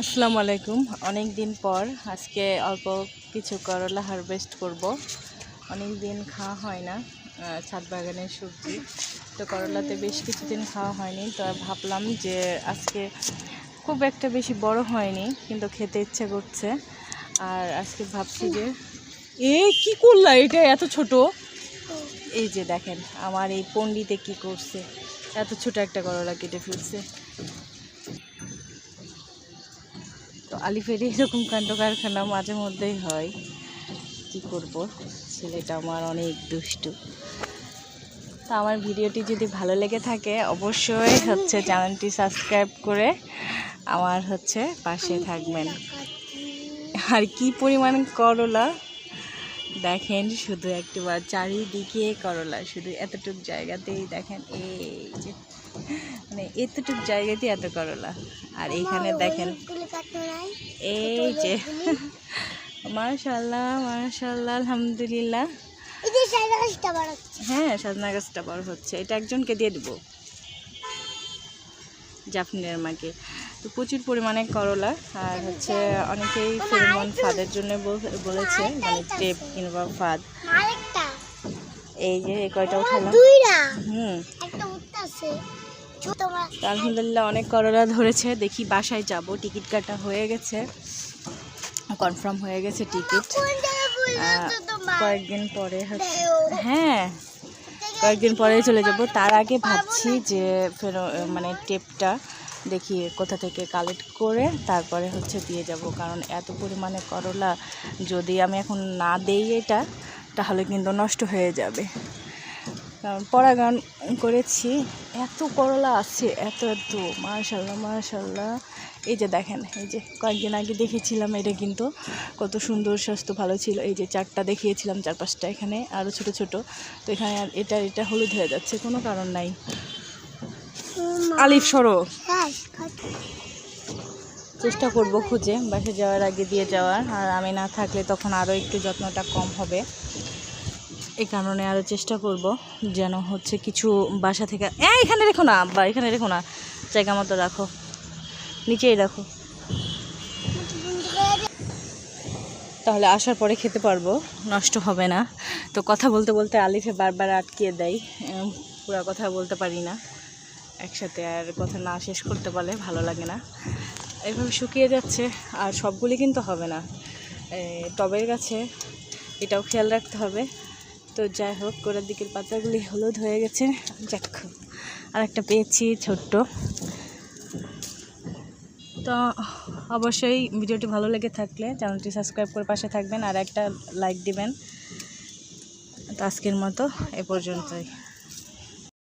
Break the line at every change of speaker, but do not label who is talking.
আসসালামু আলাইকুম। অনেক দিন পর আজকে অল্প কিছু করলা হারভেস্ট করব। অনেক দিন খাওয়া হয় না ছাদ বাগানের সবজি। তো করলাতে বেশ কিছুদিন খাওয়া হয়নি, তো ভাবলাম যে আজকে খুব একটা বেশি বড় হয়নি, কিন্তু খেতে ইচ্ছে করছে। আর আজকে ভাবছি যে, এ, কি করলা এটা? এত ছোট? এই যে দেখেন, আমার এই পন্ডিতে কি করছে? এত ছোট একটা করলা কেটে ফেলছে। তো আলিফের এরকম কাণ্ড কারখানা মাঝে মধ্যেই হয়। কি করব? ছেলেটা আমার অনেক দুষ্টু। তো আমার ভিডিওটি যদি ভালো লেগে থাকে, অবশ্যই হচ্ছে চ্যানেলটি সাবস্ক্রাইব করে আমার হচ্ছে পাশে থাকবেন। আর কি পরিমাণ করলা দেখেন শুধু একটিবার চারিদিকে করলা শুধু এতটুক জায়গাতেই দেখেন এই যে মানে এতটুক জায়গাতেই এত করলা। আর এইখানে দেখেন এই যে মাশাল্লাহ মাশাল্লাহ আলহামদুলিল্লাহ। হ্যাঁ সাজনা গাছটা বড় হচ্ছে এটা একজনকে দিয়ে দেবো। জাফনের মাকে। তো প্রচুর পরিমাণে করলা আর হচ্ছে অনেকেই ফেরমন ফাদের জন্য বল- বলেছে মানে টেপ কিংবা ফাদ। এই যে এই কয়টা উঠালাম। হুম। আলহামদুলিল্লাহ অনেক করলা ধরেছে। দেখি বাসায় যাব। টিকিট কাটা হয়ে গেছে। কনফার্ম হয়ে গেছে টিকিট। কয়েকদিন পরে হচ্ছে হ্যাঁ। কয়েকদিন পরে চলে যাব। তার আগে ভাবছি যে ফের মানে টেপটা দেখি কোথা থেকে কালেক্ট করে তারপরে হচ্ছে দিয়ে যাব। কারণ এত পরিমাণে করলা যদি আমি এখন না দেই এটা, তাহলে কিন্তু নষ্ট হয়ে যাবে। কারণ পরাগান করেছি, এত করলা আছে, এত এত। মাশাল্লাহ মাশাল্লাহ। এই যে দেখেন, এই যে কয়েকদিন আগে দেখেছিলাম এটা কিন্তু। কত সুন্দর, স্বাস্থ্য ভালো ছিল। এই যে চারটা দেখিয়েছিলাম চার পাঁচটা এখানে আরও ছোট ছোট। তো এখানে এটা এটা হলুদ হয়ে যাচ্ছে, কোনো কারণ নাই। আলিফ সরো। চেষ্টা করব খুঁজে বাসে যাওয়ার আগে দিয়ে যাওয়ার। আর আমি না থাকলে তখন আরও একটু যত্নটা কম হবে। এই কারণে আরও চেষ্টা করব যেন হচ্ছে কিছু বাসা থেকে হ্যাঁ এখানে রেখো না বা এখানে রেখো না। জায়গা মতো রাখো। নিচেই রাখো। তাহলে আসার পরে খেতে পারব নষ্ট হবে না। তো কথা বলতে বলতে আলিফে বারবার আটকিয়ে দেয়। পুরা কথা বলতে পারি না। একসাথে আর কথা না শেষ করতে পারলে ভালো লাগে না। এভাবে শুকিয়ে যাচ্ছে আর সবগুলি কিন্তু হবে না। টবের গাছে এটাও খেয়াল রাখতে হবে। তো যাই হোক, গোড়ার দিকের পাতাগুলি হলুদ হয়ে গেছে। যাক আর একটা পেয়েছি ছোট্ট। তো অবশ্যই ভিডিওটি ভালো লেগে থাকলে চ্যানেলটি সাবস্ক্রাইব করে পাশে থাকবেন আর একটা লাইক দিবেন। তো আজকের মতো এ পর্যন্তই।